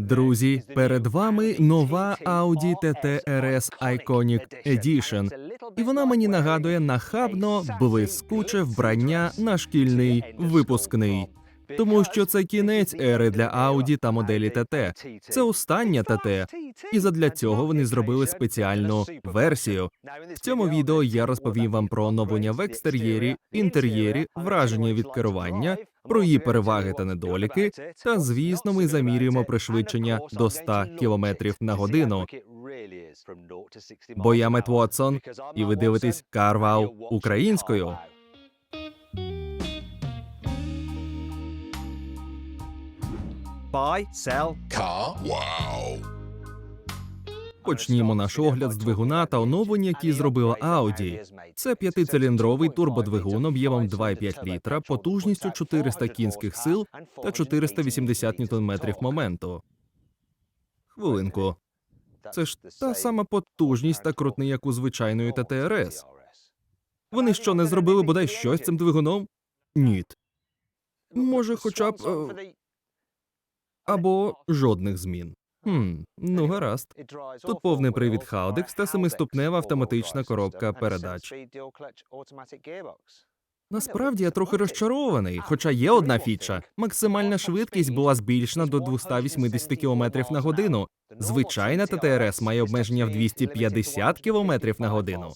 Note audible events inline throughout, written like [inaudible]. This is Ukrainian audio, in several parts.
Друзі, перед вами нова Audi TT RS Iconic Edition. І вона мені нагадує нахабно блискуче вбрання на шкільний випускний. Тому що це кінець ери для Audi та моделі ТТ. Це остання ТТ. І задля цього вони зробили спеціальну версію. В цьому відео я розповім вам про оновлення в екстер'єрі, інтер'єрі, враження від керування, про її переваги та недоліки. Та звісно, ми замірюємо пришвидшення до 100 км на годину. Бо я Мет Уотсон, і ви дивитесь Карвау українською. Buy, sell, Car. Wow. Почнімо наш огляд з двигуна та оновлень, які зробила Audi. Це п'ятициліндровий турбодвигун об'ємом 2,5 літра, потужністю 400 кінських сил та 480 ньютон-метрів моменту. Хвилинку. Це ж та сама потужність та крутний, як у звичайної ТТРС. Вони що не зробили бодай щось цим двигуном? Ні. Може, хоча б е, або жодних змін. Хм, ну гаразд. Тут повний привід Халдекс та семиступнева автоматична коробка передач. Насправді я трохи розчарований, хоча є одна фіча. Максимальна швидкість була збільшена до 280 км на годину. Звичайна ТТРС має обмеження в 250 км на годину.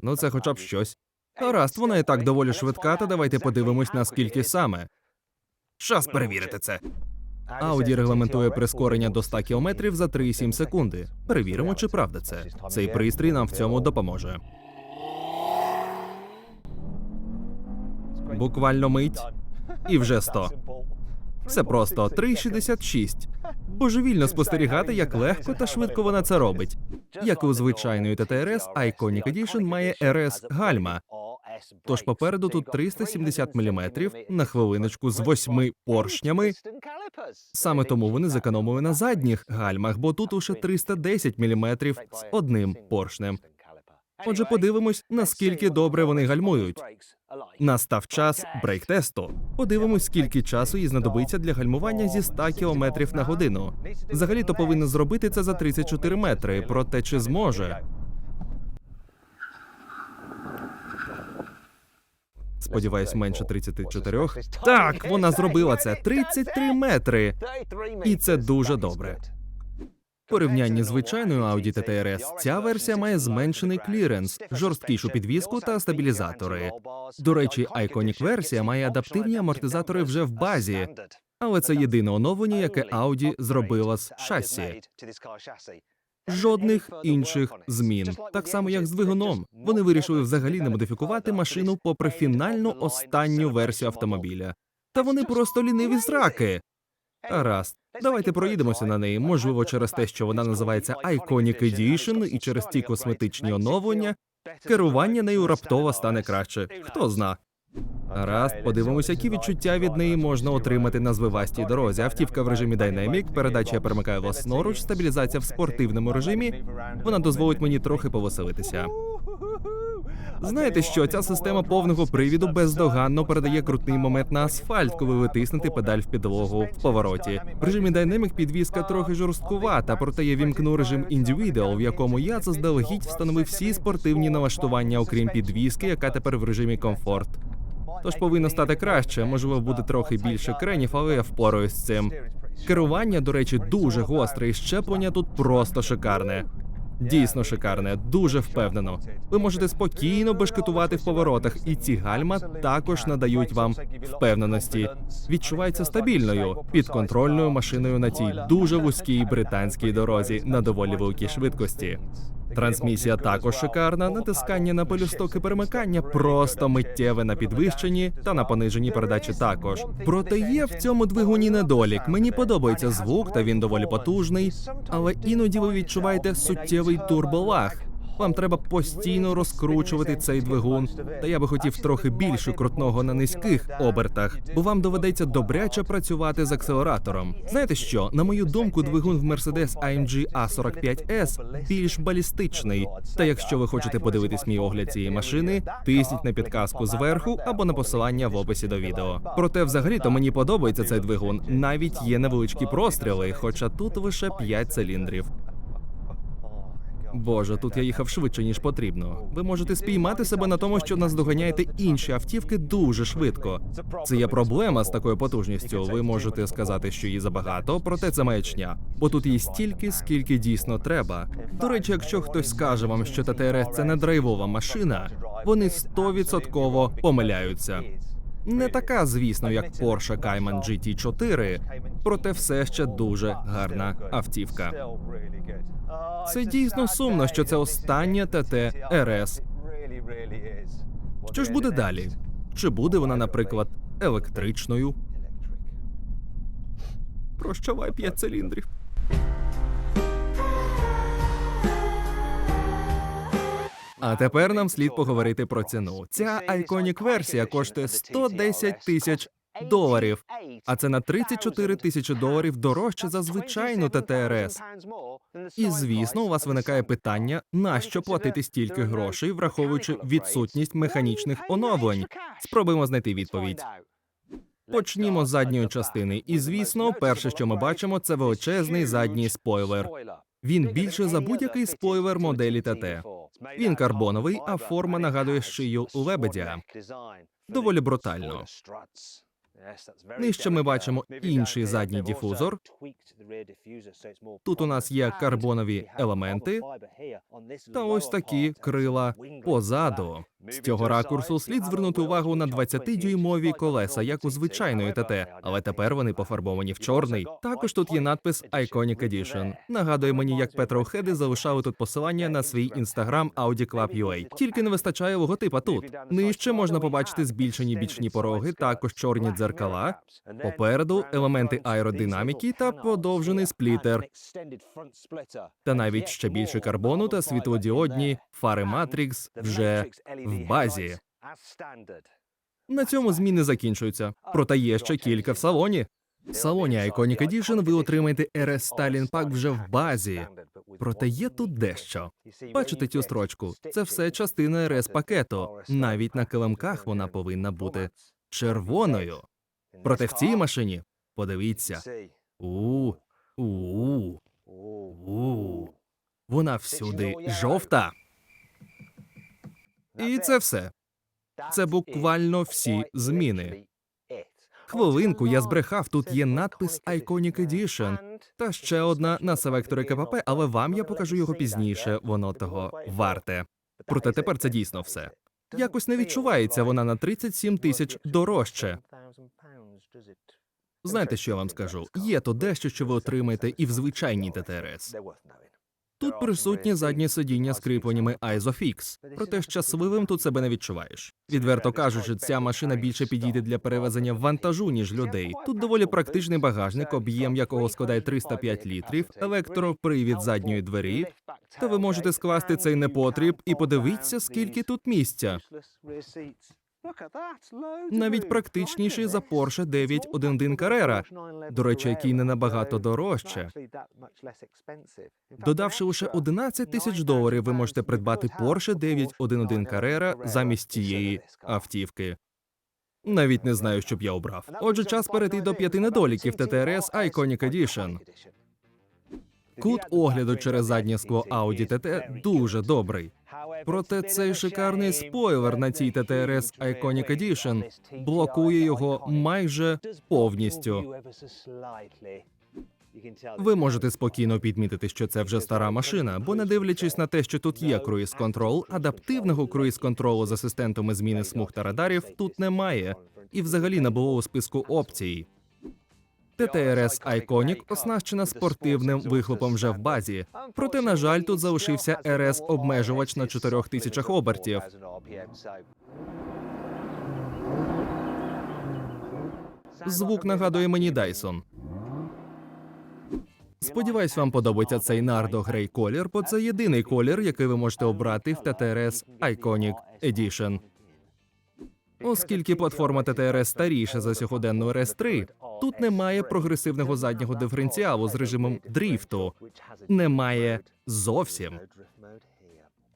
Ну це хоча б щось. Гаразд, вона і так доволі швидка, та давайте подивимось, наскільки саме. Час перевірити це. Audi регламентує прискорення до 100 км за 3,7 секунди. Перевіримо, чи правда це. Цей пристрій нам в цьому допоможе. Буквально мить і вже 100. Все просто 3,66. [laughs] Божевільно спостерігати, як легко та швидко вона це робить. Як і у звичайної ТТРС, Iconic Edition має RS гальма. Тож попереду тут 370 мм на хвилиночку з восьми поршнями. Саме тому вони зекономили на задніх гальмах, бо тут лише 310 мм з одним поршнем. Отже, подивимось, наскільки добре вони гальмують. Настав час брейк-тесту. Подивимось, скільки часу їй знадобиться для гальмування зі 100 км на годину. Взагалі то повинна зробити це за 34 метри. Проте чи зможе? Сподіваюсь, менше 34. Так, вона зробила це 33 метри. І це дуже добре. В порівнянні з звичайною Audi TT-RS, ця версія має зменшений кліренс, жорсткішу підвіску та стабілізатори. До речі, Iconic версія має адаптивні амортизатори вже в базі, але це єдине оновлення, яке Audi зробила з шасі. Жодних інших змін, так само як з двигуном. Вони вирішили взагалі не модифікувати машину попри фінальну останню версію автомобіля. Та вони просто ліниві зраки. Гаразд, давайте проїдемося на неї. Можливо, через те, що вона називається Iconic Edition, і через ті косметичні оновлення керування нею раптово стане краще. Хто зна. Гаразд, подивимося, які відчуття від неї можна отримати на звивастій дорозі. Автівка в режимі Dynamic, передача перемикає власноруч, стабілізація в спортивному режимі. Вона дозволить мені трохи повеселитися. Знаєте що, ця система повного привіду бездоганно передає крутний момент на асфальт, коли ви тиснете педаль в підлогу в повороті. В режимі Dynamic підвізка трохи жорсткувата, проте я вімкну режим Individual, в якому я заздалегідь встановив всі спортивні налаштування, окрім підвіски, яка тепер в режимі комфорт. Тож повинно стати краще. Можливо, буде трохи більше кренів, але я впораюсь з цим. Керування, до речі, дуже гостре, і щеплення тут просто шикарне. Дійсно шикарне, дуже впевнено. Ви можете спокійно бешкетувати в поворотах, і ці гальма також надають вам впевненості. Відчувається стабільною, підконтрольною машиною на цій дуже вузькій британській дорозі на доволі великій швидкості. Трансмісія також шикарна. Натискання на пелюсток і перемикання просто миттєве на підвищенні та на пониженні передачі також. Проте є в цьому двигуні недолік. Мені подобається звук, та він доволі потужний, але іноді ви відчуваєте суттєвий турболаг. Вам треба постійно розкручувати цей двигун. Та я би хотів трохи більше крутного на низьких обертах, бо вам доведеться добряче працювати з акселератором. Знаєте що? На мою думку, двигун в Mercedes AMG A45S більш балістичний. Та якщо ви хочете подивитись мій огляд цієї машини, тисніть на підказку зверху або на посилання в описі до відео. Проте, взагалі-то мені подобається цей двигун. Навіть є невеличкі простріли, хоча тут лише 5 циліндрів. Боже, тут я їхав швидше ніж потрібно. Ви можете спіймати себе на тому, що наздоганяєте інші автівки дуже швидко. Це є проблема з такою потужністю. Ви можете сказати, що її забагато, проте це маячня, бо тут її стільки, скільки дійсно треба. До речі, якщо хтось скаже вам, що ТТРС це не драйвова машина, вони стовідсотково помиляються. Не така, звісно, як Porsche Cayman GT4, проте все ще дуже гарна автівка. Це дійсно сумно, що це остання ТТ РС. Що ж буде далі? Чи буде вона, наприклад, електричною? Прощавай п'ять циліндрів. А тепер нам слід поговорити про ціну. Ця Iconic версія коштує 110 тисяч доларів, а це на 34 тисячі доларів дорожче за звичайну ТТРС. І звісно, у вас виникає питання, нащо платити стільки грошей, враховуючи відсутність механічних оновлень. Спробуємо знайти відповідь. Почнімо з задньої частини. І звісно, перше, що ми бачимо, це величезний задній спойлер. Він більше за будь-який спойлер моделі ТТ. Він карбоновий, а форма нагадує шию лебедя. Доволі брутально. Нижче ми бачимо інший задній дифузор. Тут у нас є карбонові елементи та ось такі крила позаду. З цього ракурсу слід звернути увагу на 20-дюймові колеса, як у звичайної ТТ, але тепер вони пофарбовані в чорний. Також тут є надпис Iconic Edition. Нагадує мені, як петроухеди залишали тут посилання на свій інстаграм Audi Club UA. Тільки не вистачає логотипа тут. Нижче можна побачити збільшені бічні пороги, також чорні дзеркала. Попереду елементи аеродинаміки та подовжений сплітер. Та навіть ще більше карбону та світлодіодні фари Matrix вже в базі. На цьому зміни закінчуються. Проте є ще кілька в салоні. В салоні Iconic Edition ви отримаєте RS Stalin Pack вже в базі. Проте є тут дещо. Бачите цю строчку? Це все частина RS пакету. Навіть на килимках вона повинна бути червоною. Проте в цій машині подивіться. У у у вона всюди жовта. І це все. Це буквально всі зміни. Хвилинку я збрехав. Тут є надпис Iconic Edition та ще одна на селекторі КПП, але вам я покажу його пізніше. Воно того варте. Проте тепер це дійсно все. Якось не відчувається вона на 37 тисяч дорожче. Знаєте, що я вам скажу? Є то дещо, що ви отримаєте і в звичайній ТТРС. Тут присутні задні сидіння з кріпленнями ISOFIX, проте щасливим тут себе не відчуваєш. Відверто кажучи, ця машина більше підійде для перевезення вантажу, ніж людей. Тут доволі практичний багажник, об'єм якого складає 305 літрів, електропривід задньої двері. Та ви можете скласти цей непотріб і подивіться, скільки тут місця. Навіть практичніший за Porsche 911 Carrera, до речі, який не набагато дорожче. Додавши лише 11 тисяч доларів, ви можете придбати Porsche 911 Carrera замість цієї автівки. Навіть не знаю, що б я обрав. Отже, час перейти до п'яти недоліків ТТРС Iconic Edition. Кут огляду через заднє скло Audi TT дуже добрий. Проте цей шикарний спойлер на цій ТТРС Iconic Edition блокує його майже повністю. Ви можете спокійно підмітити, що це вже стара машина, бо не дивлячись на те, що тут є круїз контрол, адаптивного круїз контролу з асистентами зміни смуг та радарів тут немає, і взагалі не було у списку опцій. ТТРС Iconic оснащена спортивним вихлопом вже в базі. Проте, на жаль, тут залишився РС обмежувач на 4000 обертів. Звук нагадує мені Dyson. Сподіваюсь, вам подобається цей нардо грей колір, бо це єдиний колір, який ви можете обрати в TTRS Iconic Edition. Оскільки платформа ТТРС старіша за сьогоденну RS3, тут немає прогресивного заднього диференціалу з режимом дріфту. Немає зовсім.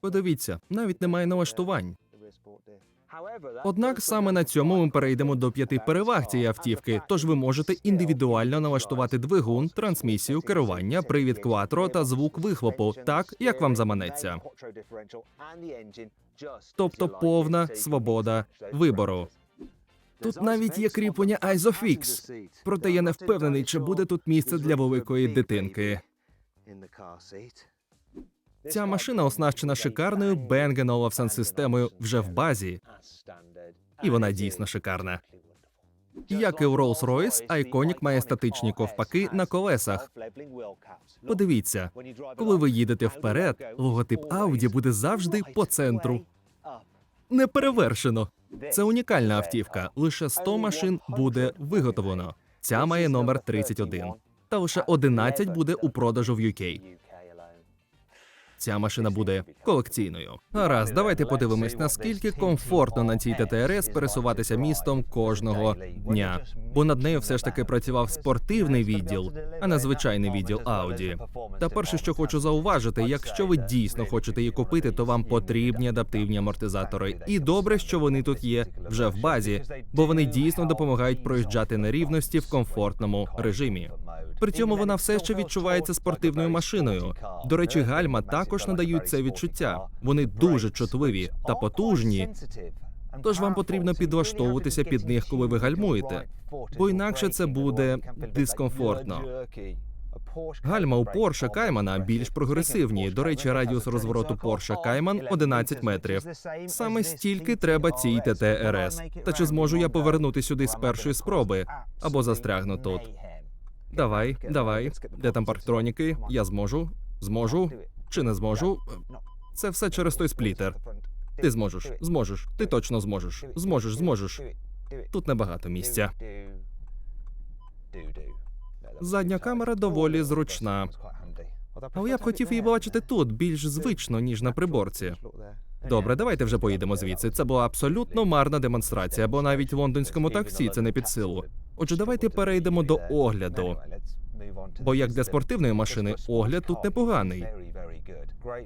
Подивіться, навіть немає налаштувань. Однак саме на цьому ми перейдемо до п'яти переваг цієї автівки. Тож ви можете індивідуально налаштувати двигун, трансмісію, керування, привід кватро та звук вихлопу, так як вам заманеться. Тобто повна свобода вибору. Тут навіть є кріплення ISOFIX, проте я не впевнений, чи буде тут місце для великої дитинки. Ця машина оснащена шикарною Bang Olufsen системою вже в базі, і вона дійсно шикарна. Як і у Rolls-Royce, Iconic має статичні ковпаки на колесах. Подивіться, коли ви їдете вперед, логотип Audi буде завжди по центру. Неперевершено. Це унікальна автівка. Лише 100 машин буде виготовлено. Ця має номер 31. Та лише 11 буде у продажу в UK. Ця машина буде колекційною. Гаразд, давайте подивимось, наскільки комфортно на цій ТТРС пересуватися містом кожного дня. Бо над нею все ж таки працював спортивний відділ, а не звичайний відділ Audi. Та перше, що хочу зауважити, якщо ви дійсно хочете її купити, то вам потрібні адаптивні амортизатори. І добре, що вони тут є вже в базі, бо вони дійсно допомагають проїжджати на рівності в комфортному режимі. При цьому вона все ще відчувається спортивною машиною. До речі, гальма також надають це відчуття. Вони дуже чутливі та потужні. Тож вам потрібно підлаштовуватися під них, коли ви гальмуєте, бо інакше це буде дискомфортно. Гальма у Porsche Cayman більш прогресивні. До речі, радіус розвороту Porsche Cayman 11 метрів. Саме стільки треба цій ТТ РС. Та чи зможу я повернути сюди з першої спроби або застрягну тут? Давай, давай. Де там парктроніки? Я зможу? Зможу? Чи не зможу? Це все через той сплітер. Ти зможеш, зможеш, ти точно зможеш. Зможеш, зможеш. Тут небагато місця. Задня камера доволі зручна. Але я б хотів її бачити тут більш звично, ніж на приборці. Добре, давайте вже поїдемо звідси. Це була абсолютно марна демонстрація, бо навіть лондонському таксі це не під силу. Отже, давайте перейдемо до огляду. Бо як для спортивної машини, огляд тут непоганий.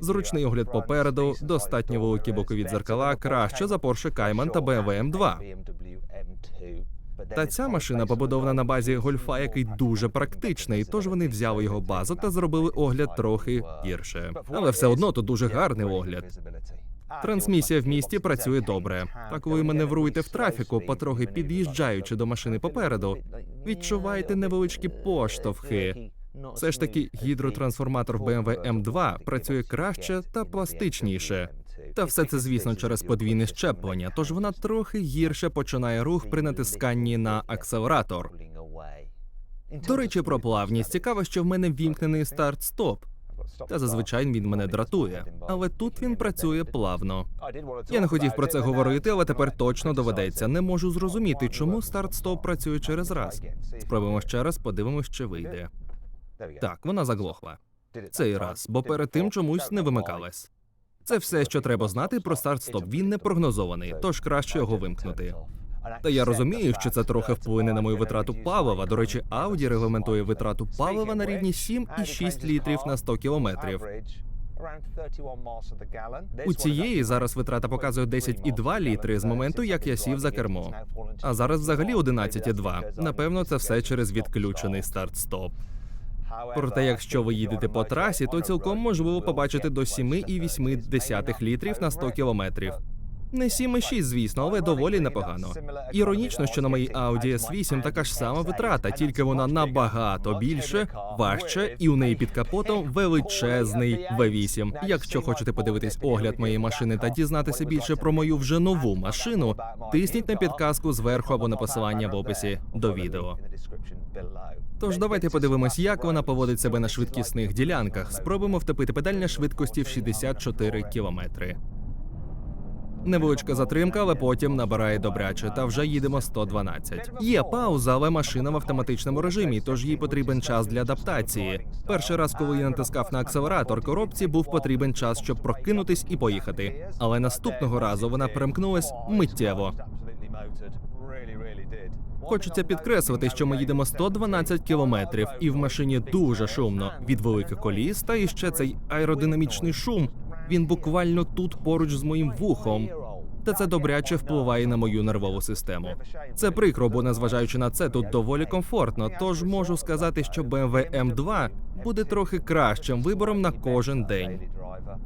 Зручний огляд попереду, достатньо великі бокові дзеркала, краще за Porsche Cayman та BMW M2. Та ця машина побудована на базі гольфа, який дуже практичний, тож вони взяли його базу та зробили огляд трохи гірше. Але все одно тут дуже гарний огляд. Трансмісія в місті працює добре. Та коли маневруєте в трафіку, потрохи під'їжджаючи до машини попереду, відчуваєте невеличкі поштовхи. Все ж таки, гідротрансформатор BMW M2 працює краще та пластичніше. Та все це, звісно, через подвійне щеплення, тож вона трохи гірше починає рух при натисканні на акселератор. До речі, про плавність цікаво, що в мене вімкнений старт-стоп. Та зазвичай він мене дратує, але тут він працює плавно. Я не хотів про це говорити, але тепер точно доведеться. Не можу зрозуміти, чому старт-стоп працює через раз. Спробуємо ще раз, подивимось, чи вийде. Так, вона заглохла. Цей раз, бо перед тим чомусь не вимикалась. Це все, що треба знати про старт-стоп. Він не прогнозований, тож краще його вимкнути. Та я розумію, що це трохи вплине на мою витрату палива. До речі, Audi регламентує витрату палива на рівні 7,6 літрів на 100 кілометрів. У цієї зараз витрата показує 10,2 літри з моменту, як я сів за кермо. А зараз взагалі 11,2. Напевно, це все через відключений старт-стоп. Проте, якщо ви їдете по трасі, то цілком можливо побачити до 7,8 літрів на 100 кілометрів. Не 7,6, звісно, але доволі непогано. Іронічно, що на моїй Audi S8 така ж сама витрата, тільки вона набагато більше, важче, і у неї під капотом величезний V8. Якщо хочете подивитись огляд моєї машини та дізнатися більше про мою вже нову машину, тисніть на підказку зверху або на посилання в описі до відео. Тож давайте подивимось, як вона поводить себе на швидкісних ділянках. Спробуємо втопити педаль на швидкості в 64 кілометри. Невеличка затримка, але потім набирає добряче, та вже їдемо 112. Є пауза, але машина в автоматичному режимі, тож їй потрібен час для адаптації. Перший раз, коли я натискав на акселератор коробці, був потрібен час, щоб прокинутись і поїхати. Але наступного разу вона перемкнулась миттєво. Хочеться підкреслити, що ми їдемо 112 кілометрів, і в машині дуже шумно від великих коліс, та іще цей аеродинамічний шум. Він буквально тут поруч з моїм вухом. Та це добряче впливає на мою нервову систему. Це прикро, бо незважаючи на це, тут доволі комфортно. Тож можу сказати, що BMW M2 буде трохи кращим вибором на кожен день.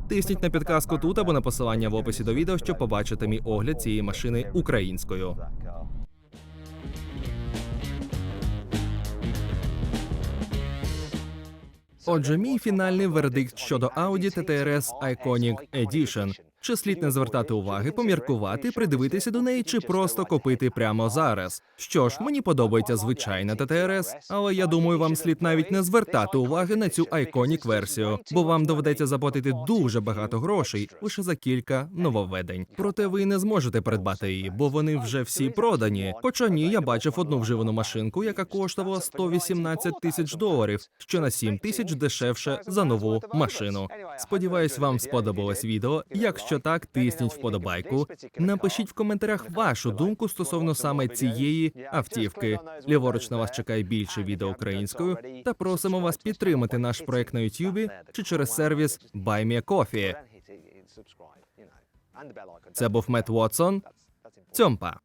Тисніть на підказку тут або на посилання в описі до відео, щоб побачити мій огляд цієї машини українською. Отже, мій фінальний вердикт щодо Audi TTRS Iconic Edition. Чи слід не звертати уваги, поміркувати, придивитися до неї, чи просто купити прямо зараз? Що ж, мені подобається звичайна TTRS, але я думаю, вам слід навіть не звертати уваги на цю Iconic версію, бо вам доведеться заплатити дуже багато грошей лише за кілька нововведень. Проте ви не зможете придбати її, бо вони вже всі продані. Хоча ні, я бачив одну вживану машинку, яка коштувала 118 тисяч доларів, що на 7 тисяч дешевше за нову машину. Сподіваюсь, вам сподобалось відео. Якщо так, тисніть вподобайку. Напишіть в коментарях вашу думку стосовно саме цієї автівки. Ліворуч на вас чекає більше відео українською, та просимо вас підтримати наш проект на Ютубі чи через сервіс BuyMeACoffee. Це був Мет Уотсон. Цьомпа.